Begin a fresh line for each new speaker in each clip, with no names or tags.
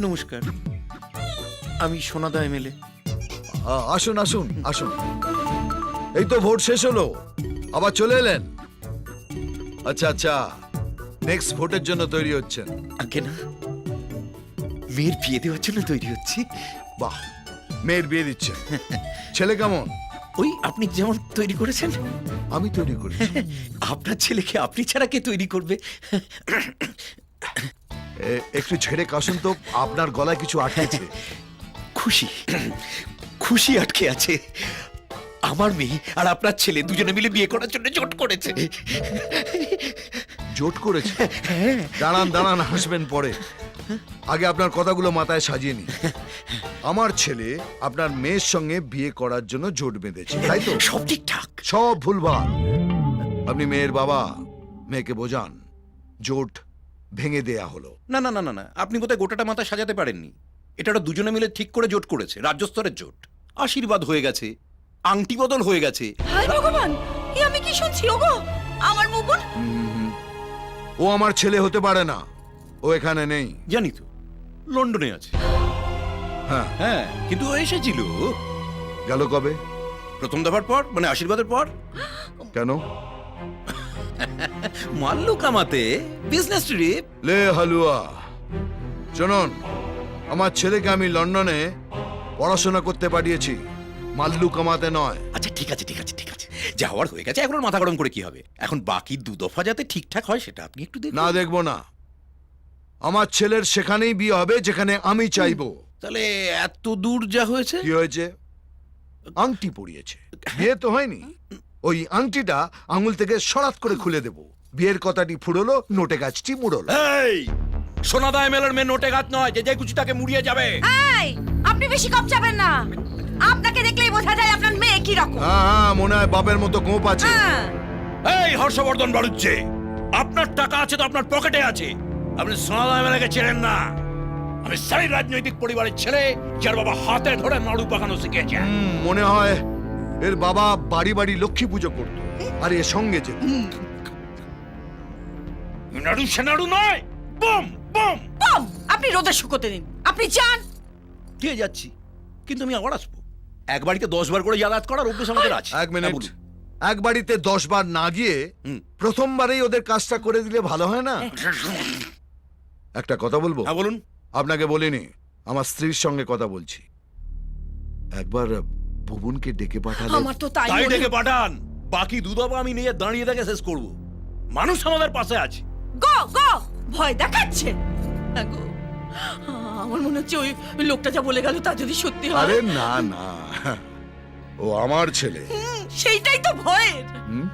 নমস্কার। আমি সোনাদা এমএলএ
আ- আসুন আসুন আসুন। এই তো ভোট শেষ হলো। আবার চলে এলেন। আচ্ছা আচ্ছা। নেক্সট ভোটের জন্য তৈরি হচ্ছেন।
আগে না। মেয়ের বিয়ে দেওয়ার জন্য তৈরি হচ্ছি।
বাহ মেয়ের বিয়ে দিচ্ছেন। ছেলে কেমন?
ওই আপনি যেমন তৈরি করেছেন।
আমি তৈরি করি
আপনার ছেলেকে আপনি ছাড়া কে তৈরি করবে?
একটু ছেড়ে কাশুন তো আপনার গলায় কিছু আটকেছে।
খুশি খুশি আটকে আছে। আমার মেয়ে আর আপনার ছেলে দুজনে মিলে বিয়ে করার জন্য জোট করেছে।
জোট করেছে? দাঁড়ান দাঁড়ান হাসবেন পরে। আগে আপনার কথাগুলো মাথায় সাজিয়ে নি আমার ছেলে আপনার মেয়ের সঙ্গে বিয়ে করার জন্য জোট বেঁধেছে তাই তো?
সব ঠিকঠাক।
সব ভুলভাল। আপনি মেয়ের বাবা মেয়েকে বোঝান। জোট ভেঙে দেয়া হলো।
না না না না না আপনি বোধহয় গোটাটা মাথা সাজাতে পারেননি। এটা ওরা দুজনে মিলে ঠিক করে জোট করেছে রাজ্য স্তরের জোট। আশীর্বাদ হয়ে গেছে আংটি বদল হয়ে গেছে।
হায় ভগবান এ আমি কি শুনছি ওগো? আমার
ও আমার ছেলে হতে পারে না ও এখানে নেই।
জানি তো লন্ডনে আছে।
হ্যাঁ।
হ্যাঁ কিন্তু ও এসেছিল।
গেল কবে?
প্রথম দফার পর মানে আশীর্বাদের পর?
কেন?
মাল্লু কামাতে বিজনেস ট্রিপ
লে হালুয়া শুনুন আমার ছেলেকে আমি লন্ডনে পড়াশোনা করতে পাঠিয়েছি মাল্লু কামাতে নয়।
আচ্ছা ঠিক আছে ঠিক আছে ঠিক আছে। যা হওয়ার হয়ে গেছে এখন মাথা গরম করে কি হবে? এখন বাকি দু দফা যাতে ঠিকঠাক হয় সেটা আপনি একটু দেখুন।
না দেখব না। আমার ছেলের সেখানেই বিয়ে হবে যেখানে আমি চাইব।
তাহলে এত দূর যা হয়েছে?
কি হয়েছে? আংটি পরিয়েছে। বিয়ে তো হয়নি। ওই আংটিটা আঙুল থেকে সরাত করে খুলে দেব। বিয়ের কথাটি ফুরলো নোটে গাছটি মুড়লো।
এই সোনাদা এমএলএর মেয়ে নোটে গাছ নয় যে যে কুচি তাকে মুড়িয়ে যাবে।
এই আপনি বেশি কম যাবেন না। আপনাকে দেখলেই বোঝা যায় আপনার মেয়ে কি রকম।
হ্যাঁ হ্যাঁ মনে হয় বাপের মতো গোপ আছে।
হ্যাঁ।
এই হর্ষবর্ধন বাড়ুচ্ছে আপনার টাকা আছে তো আপনার পকেটে আছে। আপনি সোনাদা এমএলএকে চেনেন না। আমি সেই রাজনৈতিক পরিবারের ছেলে যার বাবা হাতে ধরে নাড়ু পাকানো শিখেছে।
মনে হয় এর বাবা বাড়ি বাড়ি লক্ষ্মী পুজো করত আর এর সঙ্গে যেত
নাড়ু সে নাড়ু নয় বম বম।
বম! আপনি রোদে শুকোতে দিন। আপনি যান।
দিয়ে যাচ্ছি? কিন্তু আমি আবার আসব। এক বাড়িতে দশ বার করে যাতায়াত করার অভ্যেস আমাদের আছে।
এক মিনিট।
হ্যাঁ, বলুন।
এক বাড়িতে দশ বার না গিয়ে
হুম।
প্রথমবারেই ওদের কাজটা করে দিলে ভালো হয় না? একটা কথা বলব?
হ্যাঁ বলুন।
আপনাকে বলিনি আমার স্ত্রীর সঙ্গে কথা বলছি। একবার ভুবনকে ডেকে পাঠালে?
আমার তো তাই
তাই ডেকে পাঠান। বাকি দুধাবা আমি নিয়ে দাঁড়িয়ে দেখে শেষ করব। মানুষ আমাদের পাশে আছে।
গো গো ভয় দেখাচ্ছে। হ্যাঁ গো আমার মনে হচ্ছে ওই লোকটা যা বলে গেল তা যদি সত্যি হয়।
আরে না না। ও আমার ছেলে।
হুম, সেইটাই তো ভয়ের।
হুম?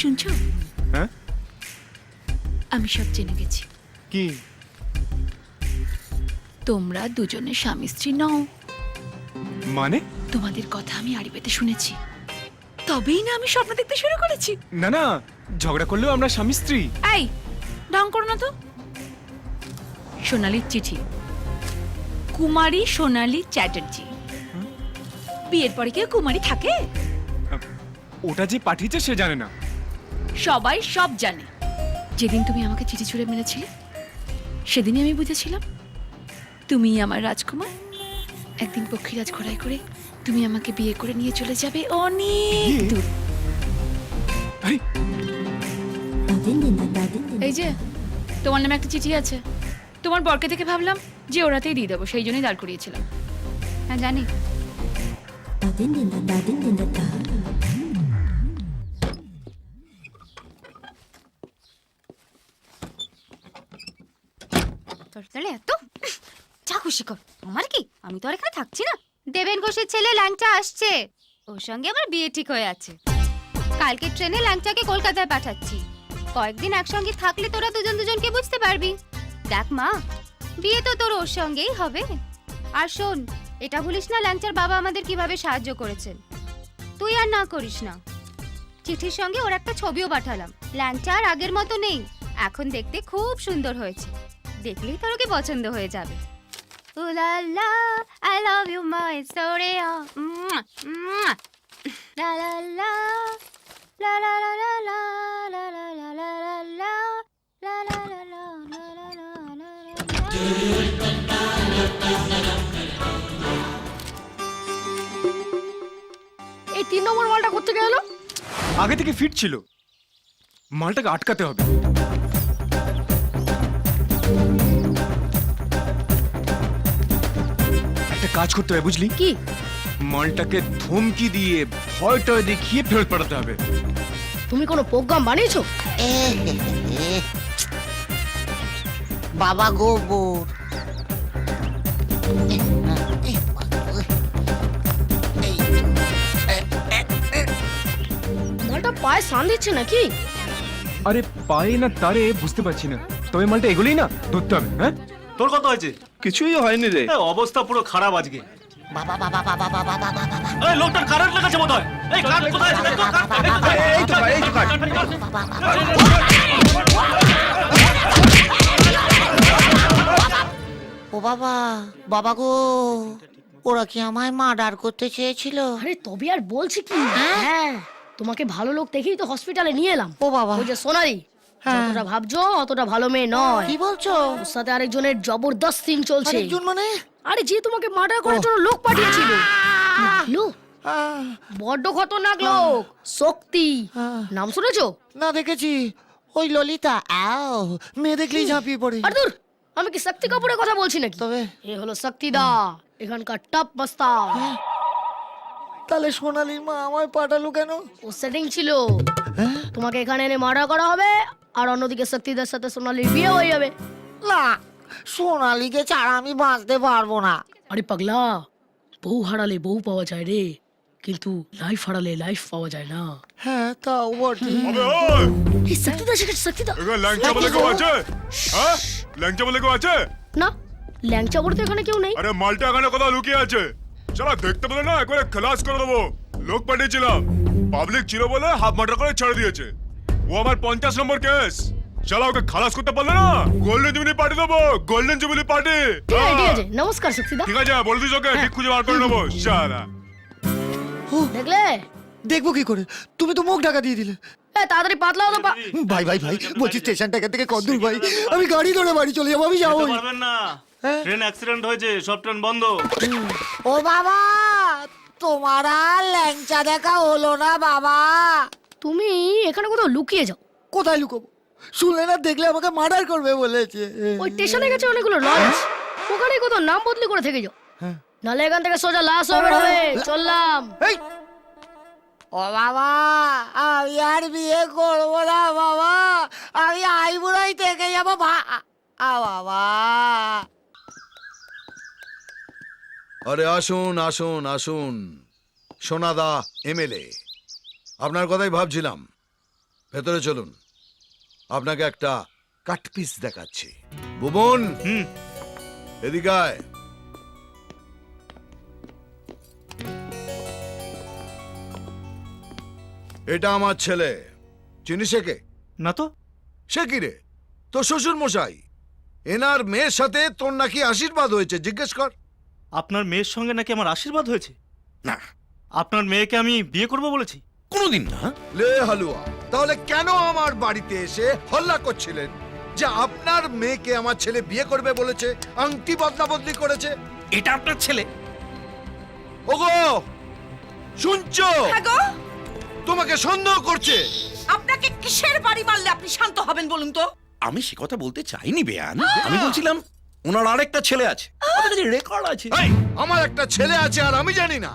শুনছো?
হ্যাঁ?
আমি সব জেনে গেছি।
কি?
তোমরা দুজনে স্বামী স্ত্রী নও।
মানে?
তোমাদের কথা আমি আড়িবেতে শুনেছি। তবেই না আমি স্বপ্ন দেখতে শুরু করেছি।
না না ঝগড়া করলেও আমরা স্বামী স্ত্রী।
এই ঢং করো না তো। সোনালির চিঠি। কুমারী সোনালী চ্যাটার্জি। বিয়ের পরে কেউ কুমারী থাকে?
ওটা যে পাঠিয়েছে সে জানে না।
সবাই সব জানে। যেদিন তুমি আমাকে চিঠি ছুঁড়ে মেরেছিলে সেদিনই আমি বুঝেছিলাম। তুমি আমার রাজকুমার। একদিন পক্ষীরাজ ঘোড়ায় করে তুমি আমাকে বিয়ে করে নিয়ে চলে যাবে অনেক? দূর। এই যে তোমার নামে একটা চিঠি আছে। তোমার বরকে থেকে ভাবলাম যে ওরাতেই দিয়ে দেবো সেই জন্যই দাঁড় করিয়েছিলাম। হ্যাঁ জানি।
তোর এত যা খুশি কর। আমার কি? আমি তো আর এখানে থাকছি না। দেবেন ঘোষের ছেলে ল্যাংচা আসছে। ওর সঙ্গে আমার বিয়ে ঠিক হয়ে আছে। কালকে ট্রেনে ল্যাংচাকে কলকাতায় পাঠাচ্ছি। কয়েকদিন একসঙ্গে থাকলে তোরা দুজন দুজনকে বুঝতে পারবি। দেখ মা, বিয়ে তো তোর ওর সঙ্গেই হবে। আর শোন, এটা ভুলিস না ল্যাংচার বাবা আমাদের কীভাবে সাহায্য করেছেন। তুই আর না করিস না। চিঠির সঙ্গে ওর একটা ছবিও পাঠালাম। ল্যাংচা আর আগের মতো নেই। এখন দেখতে খুব সুন্দর হয়েছে। দেখলেই তোর ওকে পছন্দ হয়ে যাবে। লা লা আই লাভ ইউ মাই লা লা লা লা লা লা
এই তিন নম্বর মালটা করতে গেল
আগে থেকে ফিট ছিল। মালটাকে আটকাতে হবে। একটা কাজ করতে হবে বুঝলি?
কি?
মালটাকে ধমকি দিয়ে ভয় টয় দেখিয়ে ফেরত পাঠাতে হবে।
তুমি কোনো প্রোগ্রাম বানিয়েছো?
বাবা গোবর
মালটা পায়ে সান দিচ্ছে নাকি?
আরে পায়ে না তারে বুঝতে পারছি না। তবে মালটা এগুলোই না ধরতে হবে হ্যাঁ
তোর কত হয়েছে
কিছুই হয়নি রে
অবস্থা পুরো খারাপ আজকে
বাবা বাবা বাবা বাবা বাবা বাবা
এই লোকটার কারেন্ট লেগেছে বোধ এই কারেন্ট কোথায় আছে দেখো, এই তো,
এই তো কাট, এই তো কাট।
ও বাবা বাবা গো ওরা কি আমায় মার্ডার করতে চেয়েছিল
আরে তবে আর বলছি কি হ্যাঁ তোমাকে ভালো লোক দেখেই তো হসপিটালে নিয়ে এলাম
ও বাবা
ওই যে সোনালি যতটা ভাবছ অতটা ভালো মেয়ে নয়।
কি বলছো?
ওর সাথে আরেকজনের জবরদস্ত সিন চলছে।
আরেকজন মানে?
আরে যে তোমাকে মার্ডার করার জন্য লোক পাঠিয়েছিল। লোক বড্ড খতরনাক লোক। শক্তি। নাম শুনেছো?
না দেখেছি। ওই ললিতা আও। মেয়ে দেখলেই ঝাঁপিয়ে পড়ে।
আর দূর আমি কি শক্তি কাপুরের কথা বলছি নাকি?
তবে
এ হলো শক্তিদা এখানকার টপ মাস্তা
তাহলে সোনালির মা আমায় পাঠালো কেন?
ও সেটিং ছিল। তোমাকে এখানে এনে মার্ডার করা হবে আর অন্যদিকে শক্তিদার সাথে সোনালির বিয়ে হয়ে যাবে।
না সোনালিকে ছাড়া আমি বাঁচতে পারব না।
আরে পাগলা বউ হারালে বউ পাওয়া যায় রে কিন্তু লাইফ হারালে লাইফ পাওয়া যায় না।
হ্যাঁ তাও বটে।
এই শক্তিদা শক্তিদা
ল্যাংচা বলে কেউ আছে? হ্যাঁ? ল্যাংচা বলে কেউ আছে?
না ল্যাংচা বলতে এখানে কেউ নেই।
আরে মালটা এখানে কোথাও লুকিয়ে আছে। চলো দেখতে পেলে না একবারে খালাস করে দেবো। লোক পাঠিয়েছিলাম। পাবলিক ছিল বলে হাফ মার্টার করে ছেড়ে দিয়েছে। ও আমার পঞ্চাশ নম্বর কেস। চলো ওকে খালাস করতে পারলে না? গোল্ডেন জুবিলি পার্টি দেবো। গোল্ডেন জুবিলি পার্টি
ঠিক আছে ঠিক আছে? নমস্কার শক্তিদা
ঠিক আছে বলে দিস ওকে ঠিক খুঁজে বার করে নেব। সারা
দেখলে?
দেখব কি করে? তুমি তো মুখ ঢাকা দিয়ে দিলে।
এ তাড়াতাড়ি পাতলাও তো পা-
ভাই ভাই ভাই বলছি স্টেশনটা এখান থেকে কত দূর ভাই। আমি গাড়ি ধরে বাড়ি চলে যাব আমি যাব
যেতে পারবেন না। ট্রেন অ্যাক্সিডেন্ট হয়েছে সব ট্রেন বন্ধ।
ও বাবা তোমার আর ল্যাংচা দেখা হলো না বাবা।
তুমি এখানে কোথাও লুকিয়ে যাও।
কোথায় লুকোবো? শুনলে না দেখলে আমাকে মার্ডার করবে বলেছে।
ওই স্টেশনে গেছে অনেকগুলো লঞ্চ ওখানে কোথাও নাম বদলি করে থেকে যাও। নালে এখান থেকে সোজা লাশ হবে হবে চললাম।
এই! ও বাবা আমি আর বিয়ে করব না বাবা। আমি আইবুড়াই থেকে যাব ভা আ বাবা।
আরে আসুন আসুন আসুন। সোনাদা এমএলএ। আপনার কথাই ভাবছিলাম। ভেতরে চলুন। আপনাকে একটা কাটপিস দেখাচ্ছি। ভুবন এদিকে আয়। এটা আমার ছেলে। চিনিস একে?
না তো।
সে কি রে? তোর শ্বশুর মশাই এনার মেয়ের সাথে তোর নাকি আশীর্বাদ হয়েছে জিজ্ঞেস কর।
আপনার মেয়ের সঙ্গে নাকি আমার আশীর্বাদ হয়েছে?
না।
আপনার মেয়েকে আমি বিয়ে করব বলেছি?
কোনোদিন না।
লে হালুয়া তাহলে কেন আমার বাড়িতে এসে হল্লা করছিলেন? যে আপনার মেয়েকে আমার ছেলে বিয়ে করবে বলেছে আংটি বদলা বদলি করেছে।
এটা আপনার ছেলে?
ওগো শুনছো?
হ্যাঁ
তোমাকে সন্দেহ করছে।
আপনাকে কিসের বাড়ি মারলে আপনি শান্ত হবেন বলুন তো?
আমি সে কথা বলতে চাইনি বেয়ান। আমি বলছিলাম ওনার আরেকটা ছেলে আছে। রেকর্ড আছে।
এই, আমার একটা ছেলে আছে আর আমি জানি না।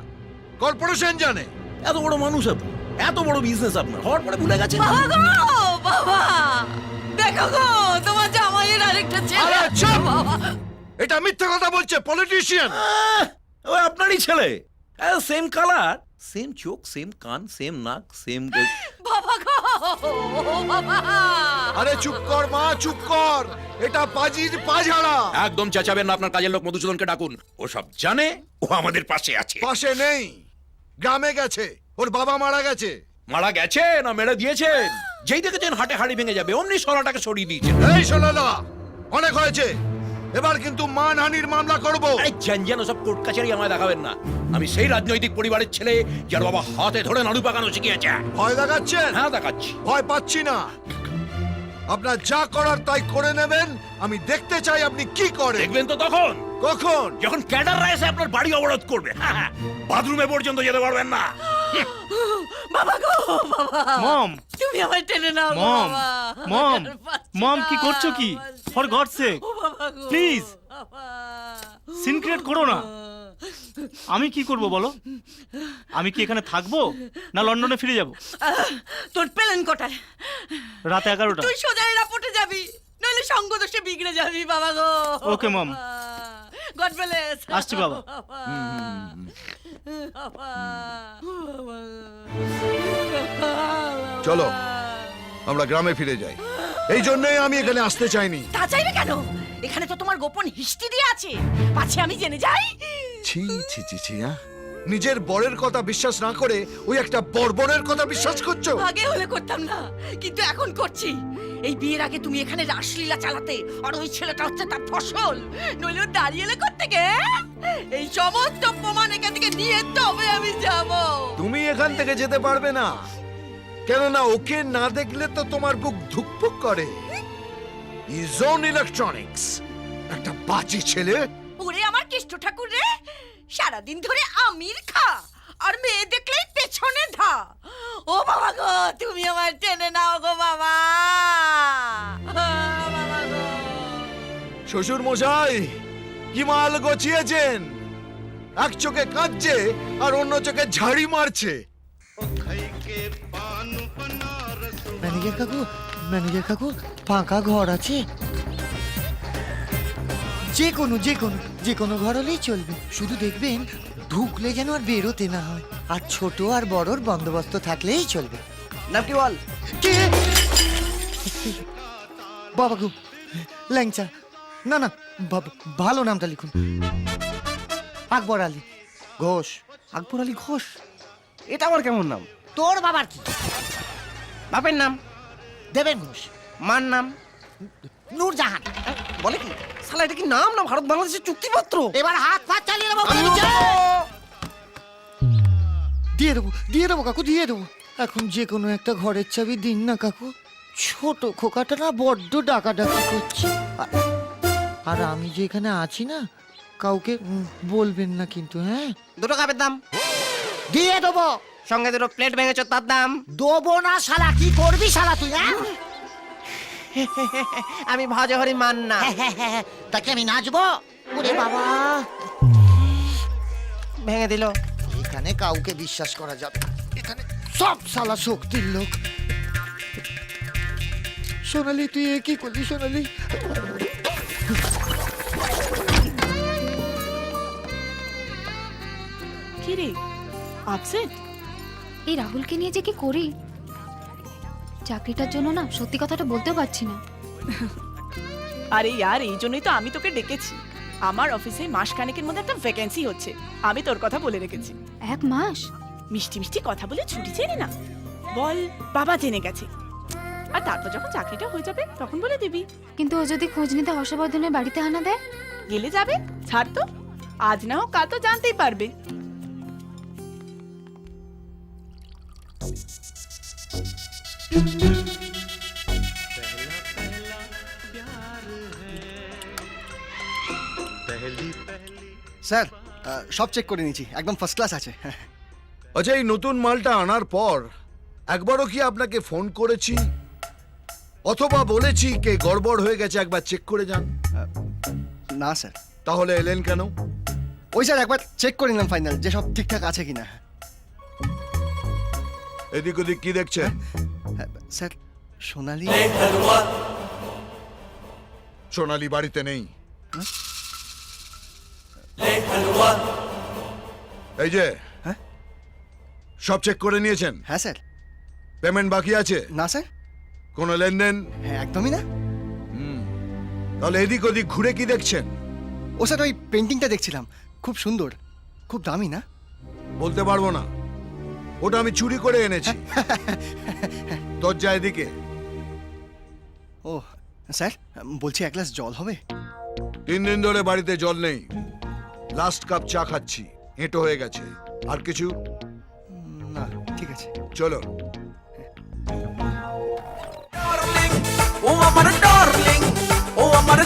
কর্পোরেশন জানে।
এত বড় মানুষ আপনি। এত বড় বিজনেস আপনার। হওয়ার পরে ভুলে গেছেন?
বাবা গো বাবা। দেখো গো তোমার জামাইয়ের আরেকটা ছেলে।
আরে
আছে,
চুপ!
বাবা।
এটা মিথ্যা কথা বলছে পলিটিশিয়ান
আহ, ওই আপনারই ছেলে। সেম কালার সেম চোখ সেম কান সেম নাক সেম
বাবা গো বাবা।
আরে চুপ কর মা চুপ কর। এটা পাজির পাঝাড়া।
একদম চেঁচাবেন না আপনার কাজের লোক মধুসূদনকে ডাকুন। ও সব জানে ও আমাদের পাশে আছে।
পাশে নেই গ্রামে গেছে। ওর বাবা মারা গেছে।
মারা গেছে না মেরে দিয়েছেন যেই দেখেছেন হাটে হাড়ি ভেঙে যাবে অমনি সরাটাকে সরিয়ে দিয়েছেন
এই সোনাদা অনেক হয়েছে। এবার কিন্তু মানহানির মামলা করব।
জ্যান সব কোর্ট কাছারি আমায় দেখাবেন না। আমি সেই রাজনৈতিক পরিবারের ছেলে যার বাবা হাতে ধরে নাড়ু পাকানো শিখিয়েছে।
ভয় দেখাচ্ছেন?
হ্যাঁ দেখাচ্ছি।
ভয় পাচ্ছি না। আপনার যা করার তাই করে নেবেন। আমি দেখতে চাই আপনি কি করেন।
দেখবেন তো তখন।
কখন?
যখন ক্যাডাররা এসে আপনার বাড়ি অবরোধ করবে হ্যাঁ, হ্যাঁ, বাথরুমে পর্যন্ত যেতে পারবেন না।
বাবা গো বাবা।
মম।
তুমি আমার টেনে নাও গো,
মম।
বাবা।
মম।
আর পারছি
মম
না,
কি করছ কি?
পারছি
ফর গড সেক
ও বাবা গো,
Please.
বাবা।
সিন ক্রিয়েট করো না। আমি কি করব বলো? আমি কি এখানে থাকব না লন্ডনে ফিরে যাব?
আহ, তোর পেলেন কটায়
রাত এগারোটা।
তুই সোজা এরাপোর্টে যাবি। নইলে সঙ্গ দোষে বিগড়ে যাবি বাবা গো।
Okay, mom.
God bless.
আসছি, বাবা।
চলো আমরা গ্রামে ফিরে যাই। এই জন্যই আমি এখানে আসতে চাইনি।
তা চাইবে কেন? এখানে তো তোমার গোপন হিস্ট্রি দিয়ে আছে। পাছে আমি জেনে যাই।
ছি ছি ছি ছি নিজের বরের কথা বিশ্বাস না করে ওই একটা বর্বরের কথা বিশ্বাস করছ?
আগে হলে করতাম না কিন্তু এখন করছি। এই বিয়ের আগে তুমি এখানে রাসলীলা চালাতে আর ওই ছেলেটা হচ্ছে তার ফসল। নইলে দাঁড়িয়ে এলে থেকে এই সমস্ত প্রমাণ এখান থেকে নিয়ে তবে আমি যাব।
তুমি এখান থেকে যেতে পারবে না। কেননা ওকে না দেখলে তো তোমার বুক ধুকপুক করে। ইজোন ইলেকট্রনিক্স একটা বাজে ছেলে।
ওরে আমার কৃষ্ণ ঠাকুর রে সারাদিন ধরে আমির খা আর মেয়ে দেখলেই পেছনে ধা। ও বাবা গো তুমি আমার টেনে
শ্বশুর মশাই কি মাল গছিয়েছেন? এক চোখে কাঁদছে আর অন্য চোখে ঝাড়ি মারছে।
ম্যানেজার কাকু ম্যানেজার কাকু ফাঁকা ঘর আছে। যে কোনো যে কোনো যে কোনো ঘর হলেই চলবে। শুধু দেখবেন ঢুকলে যেন আর বেরোতে না হয়। আর ছোট আর বড়র বন্দোবস্ত থাকলেই চলবে। নাম কি বল। কে? বাবা গো ল্যাংচা না না ভালো নামটা লিখুন। আকবর আলী। ঘোষ। আকবর আলী ঘোষ?
এটা আমার কেমন নাম?
তোর বাবার কি?
বাপের নাম?
দেবেন ঘোষ।
মার নাম?
নূরজাহান।
বলে কি? শালা এটা কি নাম না ভারত বাংলাদেশের চুক্তিপত্র?
এবার হাত পা চালিয়ে দেবো দিয়ে দেবো দিয়ে দেবো কাকু দিয়ে দেবো। এখন যে কোনো একটা ঘরের চাবি দিন না কাকু। ছোট খোকাটা না বড্ড ডাকা ডাকাডাকি করছে। আর আমি যে এখানে আছি না কাউকে বলবেন না কিন্তু হ্যাঁ?
দুটো কাপের দাম।
দিয়ে দেবো।
সঙ্গে দুটো প্লেট ভেঙেছো তার দাম।
দেবো না শালা কি করবি শালা তুই হ্যাঁ?
আমি ভজহরি মান না
তাকে আমি নাচবো। ওরে বাবা।
ভেঙে দিল।
এখানে কাউকে বিশ্বাস করা যাবে না। এখানে সব শালা শক্তির লোক। সোনালি তুই এ কি করলি সোনালি?
কি রে আপসেট
এই রাহুলকে নিয়ে যে কি করি? চাকরিটার জন্য না সত্যি কথাটা বলতেও পারছি না।
আরে ইয়ার এই জন্যই তো আমি তোকে ডেকেছি। আমার অফিসে মাস খানেকের মধ্যে একটা ভ্যাকেন্সি হচ্ছে। আমি তোর কথা বলে রেখেছি।
এক মাস?
মিষ্টি মিষ্টি কথা বলে ছুটি চেয়ে না। বল বাবা জেনে গেছে। আর তারপর যখন চাকরিটা হয়ে যাবে তখন বলে দিবি।
কিন্তু ও যদি খোঁজ নিতে হর্ষবর্ধনের বাড়িতে হানা দেয়?
গেলে যাবে ছাড় তো। আজ না হোক কাল তো জানতেই পারবে।
স্যার সব চেক করে নিয়েছি একদম ফার্স্ট ক্লাস আছে।
আচ্ছা এই নতুন মালটা আনার পর একবারও কি আপনাকে ফোন করেছি? অথবা বলেছি কে গড়বড় হয়ে গেছে একবার চেক করে যান।
না স্যার।
তাহলে এলেন কেন?
ওই স্যার একবার চেক করে নিলাম ফাইনাল যে সব ঠিকঠাক আছে কিনা।
এদিক ওদিক কি দেখছেন?
হ্যাঁ, স্যার সোনালি
সোনালি বাড়িতে নেই। এই যে।
হ্যাঁ?
সব চেক করে নিয়েছেন?
হ্যাঁ স্যার।
পেমেন্ট বাকি আছে?
না স্যার।
কোনো লেনদেন?
হ্যাঁ একদমই না।
তাহলে এদিক ওদিক ঘুরে কি দেখছেন?
ও স্যার ওই পেন্টিংটা দেখছিলাম। খুব সুন্দর। খুব দামি না?
বলতে পারব না। ওটা আমি চুরি করে এনেছি। দরজা এদিকে।
ও স্যার বলছি এক গ্লাস জল হবে?
তিন দিন ধরে বাড়িতে জল নেই। লাস্ট কাপ চা খাচ্ছি। এঁটো হয়ে গেছে। আর কিছু?
না ঠিক আছে।
চলো।
ও আমার ডার্লিং ও আমার